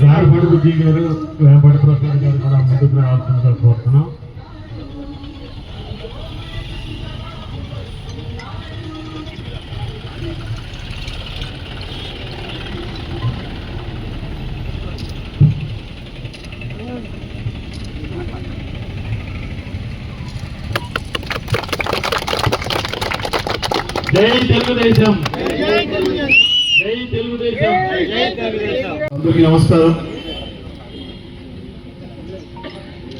గారిపాటి బుజ్జి గారు వేంపటి ప్రసాద్ గారు కూడా ముందుకు రావాల్సిందిగా కోరుతున్నాం జై తెలుగుదేశం జై తెలుగుదేశం అందరికీ నమస్కారం.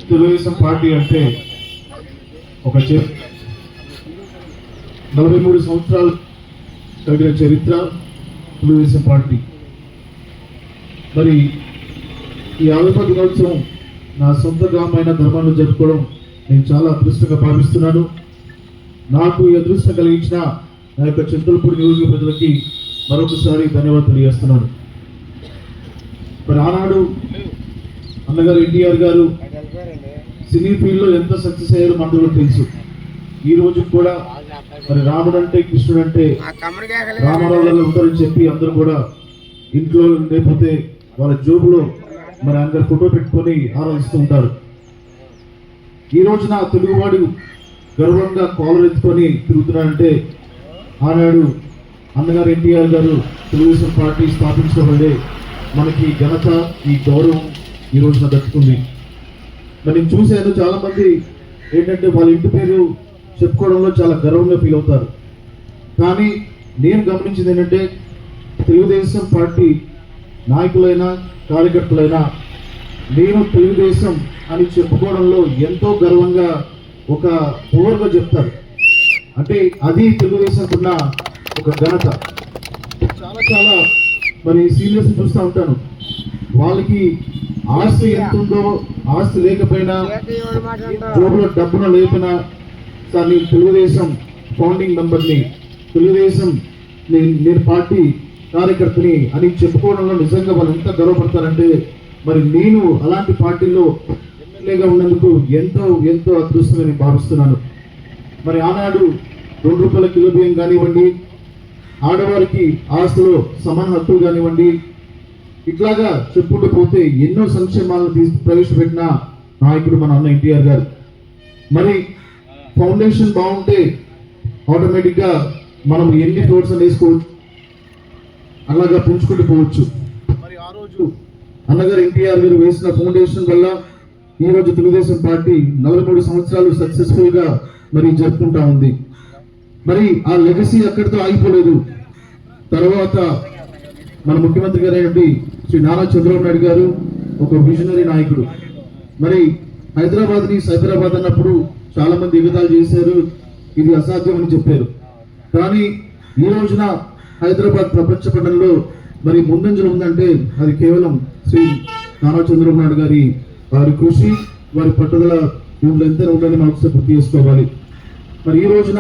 తెలుగుదేశం పార్టీ అంటే ఒక చే నలభై మూడు సంవత్సరాలు కలిగిన చరిత్ర తెలుగుదేశం పార్టీ. మరి ఈ ఆవిర్భావ దినోత్సవం నా సొంత గ్రామైన ధర్మాన్ని జరుపుకోవడం నేను చాలా అదృష్టంగా భావిస్తున్నాను. నాకు ఈ అదృష్టం కలిగించిన నా యొక్క చింతలపూడి నియోజక ప్రజలకి మరొకసారి ధన్యవాదాలు తెలియజేస్తున్నాను. మరి ఆనాడు అన్నగారు ఎన్టీఆర్ గారు సినీ ఫీల్డ్లో ఎంత సక్సెస్ అయ్యారో మనకు తెలుసు. ఈ రోజు కూడా మరి రాముడు అంటే కృష్ణుడు అంటే రామారావు గారు ఉంటారని చెప్పి అందరూ కూడా ఇంట్లో లేకపోతే వాళ్ళ జోబులో మరి అందరు ఫోటో పెట్టుకొని ఆరాధిస్తూ ఉంటారు. ఈ రోజున తెలుగువాడు గర్వంగా కాలర్ ఎత్తుకొని తిరుగుతున్నాడంటే ఆనాడు అన్నగారు ఎన్టీఆర్ గారు తెలుగుదేశం పార్టీ స్థాపించడం వల్లే మనకి ఘనత ఈ గౌరవం ఈ రోజున దక్కుతుంది నేను చూశాను చాలామంది ఏంటంటే వాళ్ళ ఇంటి పేరు చెప్పుకోవడంలో చాలా గర్వంగా ఫీల్ అవుతారు. కానీ నేను గమనించింది ఏంటంటే తెలుగుదేశం పార్టీ నాయకులైనా కార్యకర్తలైనా నేను తెలుగుదేశం అని చెప్పుకోవడంలో ఎంతో గర్వంగా ఒక పవర్గా చెప్తారు. అంటే అది తెలుగుదేశంకున్న ఒక ఘనత. చాలా చాలా మరి సీరియస్ చూస్తూ ఉంటాను. వాళ్ళకి ఆస్తి ఎంత ఉందో ఆస్తి లేకపోయినా జోబులో డబ్బున లేకపోయినా సార్ నేను తెలుగుదేశం ఫౌండింగ్ మెంబర్ని తెలుగుదేశం నేను నేను పార్టీ కార్యకర్తని అని చెప్పుకోవడంలో నిజంగా వాళ్ళు ఎంత గర్వపడతారంటే మరి నేను అలాంటి పార్టీలో ఎమ్మెల్యేగా ఉన్నందుకు ఎంతో ఎంతో అదృష్టమని నేను భావిస్తున్నాను. మరి ఆనాడు రెండు రూపాయల కిలో బియ్యం కానివ్వండి ఆడవారికి ఆస్తులు సమాన హక్కులు కానివ్వండి. ఇట్లాగా చెప్పుకుంటూ పోతే ఎన్నో సంక్షేమాలను తీసి ప్రవేశపెట్టిన నాయకుడు మన అన్న ఎన్టీఆర్ గారు. మరి ఫౌండేషన్ బాగుంటే ఆటోమేటిక్గా మనం ఎన్ని ఫ్లోర్స్ వేసుకోవచ్చు అలాగా పుంజుకుంటూ పోవచ్చు. మరి ఆ రోజు అన్నగారు ఎన్టీఆర్ గారు వేసిన ఫౌండేషన్ వల్ల ఈ రోజు తెలుగుదేశం పార్టీ నలభై మూడు సంవత్సరాలు సక్సెస్ఫుల్గా మరి జరుపుకుంటా ఉంది. మరి ఆ లెగసీ అక్కడితో ఆగిపోలేదు? తర్వాత మన ముఖ్యమంత్రి గారైనటువంటి శ్రీ నారా చంద్రబాబు నాయుడు గారు ఒక విజనరీ నాయకుడు. మరి హైదరాబాద్ని సైబరాబాద్ అన్నప్పుడు చాలామంది ఎగతాలు చేశారు. ఇది అసాధ్యం అని చెప్పారు. కానీ ఈ రోజున హైదరాబాద్ ప్రపంచ పటంలో మరి ముందంజలు ఉందంటే అది కేవలం శ్రీ నారా చంద్రబాబు నాయుడు గారి వారి కృషి వారి పట్టుదల వీళ్ళు ఎంత ఉందని మనం గుర్తు చేసుకోవాలి. మరి ఈ రోజున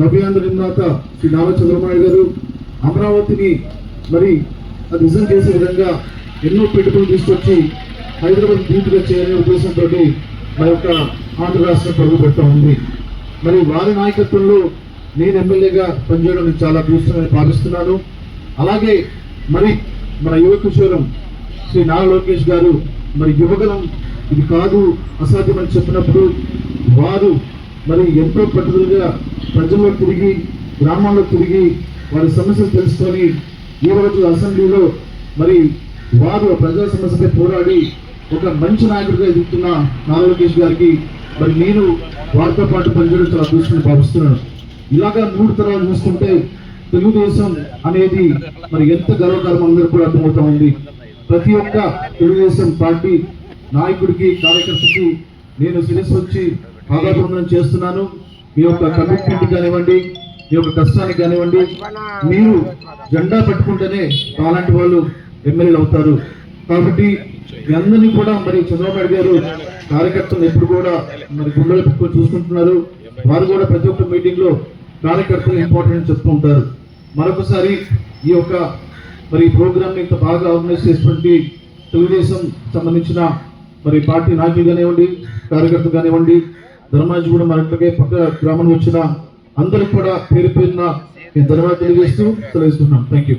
నవ్యాంధ్ర నిర్మాత శ్రీ నారా చంద్రబాబు గారు అమరావతిని మరి అది నిజం చేసే విధంగా ఎన్నో పెట్టుబడులు తీసుకొచ్చి హైదరాబాద్ పూర్తిగా చేయాలనే ఉద్దేశంతో మా యొక్క ఆంధ్ర రాష్ట్రం పరుగు పెడతా ఉంది. మరి వారి నాయకత్వంలో నేను ఎమ్మెల్యేగా పనిచేయడం నేను చాలా అదృష్టంగా భావిస్తున్నాను. అలాగే మరి మన యువ కిషోరం శ్రీ నారా లోకేష్ గారు మరి యువగలం ఇది కాదు అసాధ్యమని చెప్పినప్పుడు వారు మరి ఎంతో పట్టుదలగా ప్రజల్లో తిరిగి గ్రామాల్లో తిరిగి వారి సమస్యలు తెలుసుకొని ఈ రోజు అసెంబ్లీలో మరి వారు ప్రజా సమస్యపై పోరాడి ఒక మంచి నాయకుడిగా ఎదుగుతున్న నారా లోకేష్ గారికి మరి నేను వారితో పాటు పనిచేయడం చాలా అదృష్టంగా భావిస్తున్నాను. ఇలాగా మూడు తరాలు చూసుకుంటే తెలుగుదేశం అనేది మరి ఎంత గర్వకారం అందరూ కూడా అర్థమవుతా ఉంది. ప్రతి ఒక్క తెలుగుదేశం పార్టీ నాయకుడికి కార్యకర్తకి నేను శిరస్సు వచ్చి పాదాభివందనం చేస్తున్నాను. మీ యొక్క కమిట్మెంట్ కానివ్వండి మీ యొక్క కష్టానికి కానివ్వండి మీరు జెండా పట్టుకుంటేనే అలాంటి వాళ్ళు ఎమ్మెల్యేలు అవుతారు. కాబట్టి మీ అందరినీ కూడా మరి చంద్రబాబు గారు కార్యకర్తలు ఎప్పుడు కూడా మరి గుండెలు పెట్టుకొని చూసుకుంటున్నారు. వారు కూడా ప్రతి ఒక్క మీటింగ్లో కార్యకర్తలు ఇంపార్టెంట్ చెప్తూ ఉంటారు. మరొకసారి ఈ యొక్క మరి ప్రోగ్రామ్ ఇంత బాగా ఆర్గనైజ్ చేసినటువంటి తెలుగుదేశం సంబంధించిన మరి పార్టీ నాయకులు కానివ్వండి కార్యకర్తలు కానివ్వండి ధర్మాజీ కూడా మరి పక్క గ్రామం వచ్చిన అందరికి కూడా పేరు పేరున ధన్యవాదాలు తెలియజేస్తూ తెలియజేస్తున్నాం థ్యాంక్ యూ